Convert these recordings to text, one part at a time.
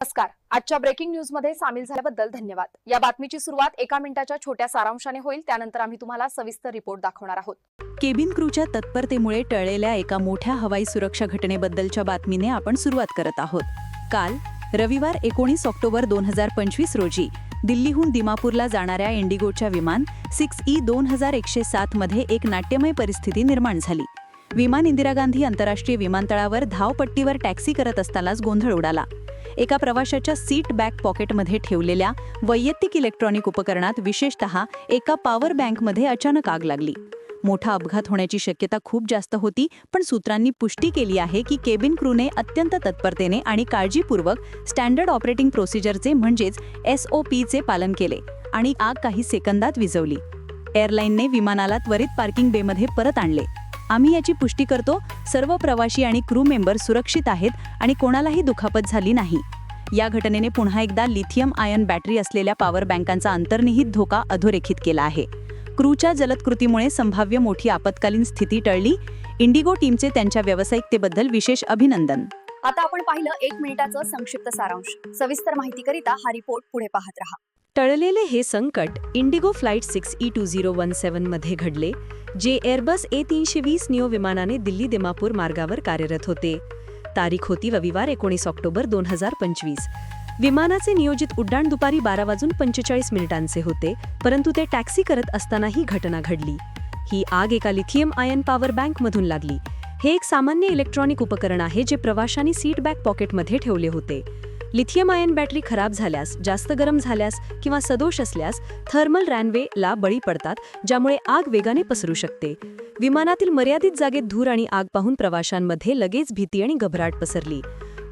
नमस्कार. आजच्या ब्रेकिंग न्यूजमध्ये सामील झाल्याबद्दल धन्यवाद. या बातमीची सुरुवात एका मिनिटाच्या छोट्या सारांशाने होईल. त्यानंतर आम्ही तुम्हाला सविस्तर रिपोर्ट दाखवणार आहोत. केबिन क्रूच्या तत्परतेमुळे टळलेल्या एका मोठ्या हवाई सुरक्षा घटनेबद्दलच्या बातमीने आपण सुरुवात करत आहोत. काल रविवार एकोणीस ऑक्टोबर दोन हजार पंचवीस रोजी दिल्लीहून दिमापूरला जाणाऱ्या इंडिगोच्या विमान सिक्स ई दोन हजार एकशे सात मध्ये एक नाट्यमय परिस्थिती निर्माण झाली. विमान इंदिरा गांधी आंतरराष्ट्रीय विमानतळावर धावपट्टीवर टॅक्सी करत असतानाच गोंधळ उडाला. एका प्रवाशाच्या सीट बॅक पॉकेटमध्ये ठेवलेल्या वैयक्तिक इलेक्ट्रॉनिक उपकरणात विशेषतः एका पॉवर बँकमध्ये अचानक आग लागली. मोठा अपघात होण्याची शक्यता खूप जास्त होती पण सूत्रांनी पुष्टी केली आहे की केबिन क्रूने अत्यंत तत्परतेने आणि काळजीपूर्वक स्टँडर्ड ऑपरेटिंग प्रोसिजरचे म्हणजेच एस ओ पीचे पालन केले आणि आग काही सेकंदात विझवली. एअरलाईनने विमानाला त्वरित पार्किंग बेमध्ये परत आणले. आम्ही याची पुष्टी करतो. सर्व प्रवाशी आणि क्रू मेंबर सुरक्षित आहेत आणि कोणालाही दुखापत झाली नाही. या घटनेने पुन्हा एकदा लिथियम आयन बॅटरी असलेल्या पॉवर बँकांचा अंतर्निहित धोका अधोरेखित केला आहे. क्रूच्या जलद कृतीमुळे संभाव्य मोठी आपत्कालीन स्थिती टळली. इंडिगो टीमचे त्यांच्या व्यावसायिकतेबद्दल विशेष अभिनंदन. आता आपण पाहिलं एक मिनिटाचं संक्षिप्त सारांश. सविस्तर माहितीकरिता हा रिपोर्ट पुढे पाहत रहा. टळलेले हे संकट IndiGo flight six E two zero one सेव्हनमध्ये घडले. जे एअरबस ए तीनशे वीस निओ विमानाने दिल्ली दिमापूर मार्गावर कार्यरत होते. तारीख होती रविवार एकोणीस ऑक्टोबर दोन हजार पंचवीस. विमानाचे नियोजित उड्डाण दुपारी बारा वाजून पंचेचाळीस मिनिटांचे होते परंतु ते टॅक्सी करत असताना ही घटना घडली. ही आग एका लिथियम आयन पॉवर बँकमधून लागली. हे एक सामान्य इलेक्ट्रॉनिक उपकरण आहे जे प्रवाशांनी सीट बॅक पॉकेटमध्ये ठेवले होते. लिथियम आयन बॅटरी खराब झाल्यास जास्त गरम झाल्यास किंवा सदोष असल्यास थर्मल रॅनवे ला बळी पडतात ज्यामुळे आग वेगाने पसरू शकते. विमानातील मर्यादित जागेत धूर आणि आग पाहून प्रवाशांमध्ये लगेच भीती आणि घबराट पसरली.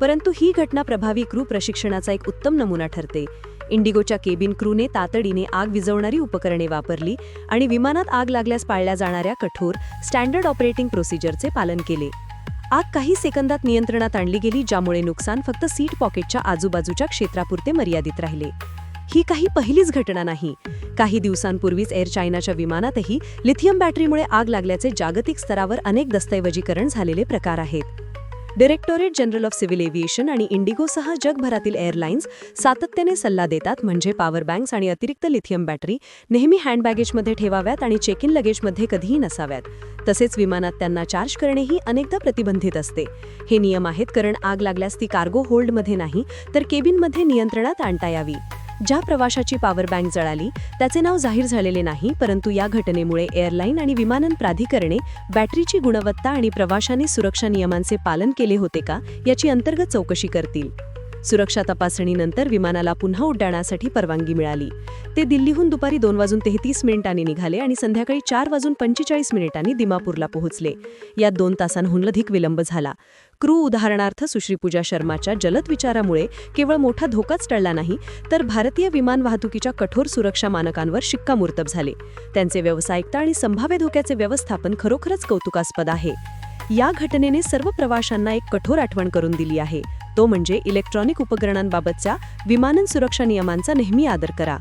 परंतु ही घटना प्रभावी क्रू प्रशिक्षणाचा एक उत्तम नमुना ठरते. इंडिगोच्या केबिन क्रूने तातडीने आग विझवणारी उपकरणे वापरली आणि विमानात आग लागल्यास पाळल्या जाणाऱ्या कठोर स्टँडर्ड ऑपरेटिंग प्रोसिजरचे पालन केले. आग काही सेकंदात नियंत्रणात आणली गेली ज्यामुळे नुकसान फक्त सीट पॉकेटच्या आजूबाजूच्या क्षेत्रापुरते मर्यादित राहिले. ही काही पहिलीच घटना नाही. काही दिवसांपूर्वीच एअर चायनाच्या विमानातही लिथियम बॅटरीमुळे आग लागल्याचे जागतिक स्तरावर अनेक दस्तऐवजीकरण झालेले प्रकार आहेत. Directorate general of civil aviation आणि इंडिगोसह जगभरातील एअरलाइन्स सातत्याने सल्ला देतात म्हणजे पॉवर बँक्स आणि अतिरिक्त लिथियम बॅटरी नेहमी हँडबॅगेजमध्ये ठेवाव्यात आणि चेक इन लगेजमध्ये कधीही नसाव्यात. तसेच विमानात त्यांना चार्ज करणेही अनेकदा प्रतिबंधित असते. हे नियम आहेत कारण आग लागल्यास ती कार्गो होल्डमध्ये नाही तर केबिनमध्ये नियंत्रणात आणता यावी. ज्या प्रवाशाची पॉवर बँक जळाली त्याचे नाव जाहीर झालेले नाही परंतु या घटनेमुळे एअरलाईन आणि विमानन प्राधिकरणे बॅटरीची गुणवत्ता आणि प्रवाशांनी सुरक्षा नियमांचे पालन केले होते का याची अंतर्गत चौकशी करतील. सुरक्षा तपासणीनंतर विमानाला पुन्हा उड्डाणासाठी परवानगी मिळाली. ते दिल्लीहून दुपारी दोन वाजून तेहतीस मिनिटांनी निघाले आणि संध्याकाळी चार वाजून पंचेचाळीस मिनिटांनी दिमापूरला पोहोचले. यात दोन तासांहून अधिक विलंब झाला. क्रू उदाहरणार्थ सुश्री पूजा शर्माच्या जलद विचारामुळे केवळ मोठा धोकाच टळला नाही तर भारतीय विमान वाहतुकीच्या कठोर सुरक्षा मानकांवर शिक्कामोर्तब झाले. त्यांचे व्यावसायिकता आणि संभाव्य धोक्याचे व्यवस्थापन खरोखरच कौतुकास्पद आहे. या घटनेने सर्व प्रवाशांना एक कठोर आठवण करून दिली आहे. तो म्हणजे इलेक्ट्रॉनिक उपकरणांबाबतच्या विमानन सुरक्षा नियमांचा नेहमी आदर करा.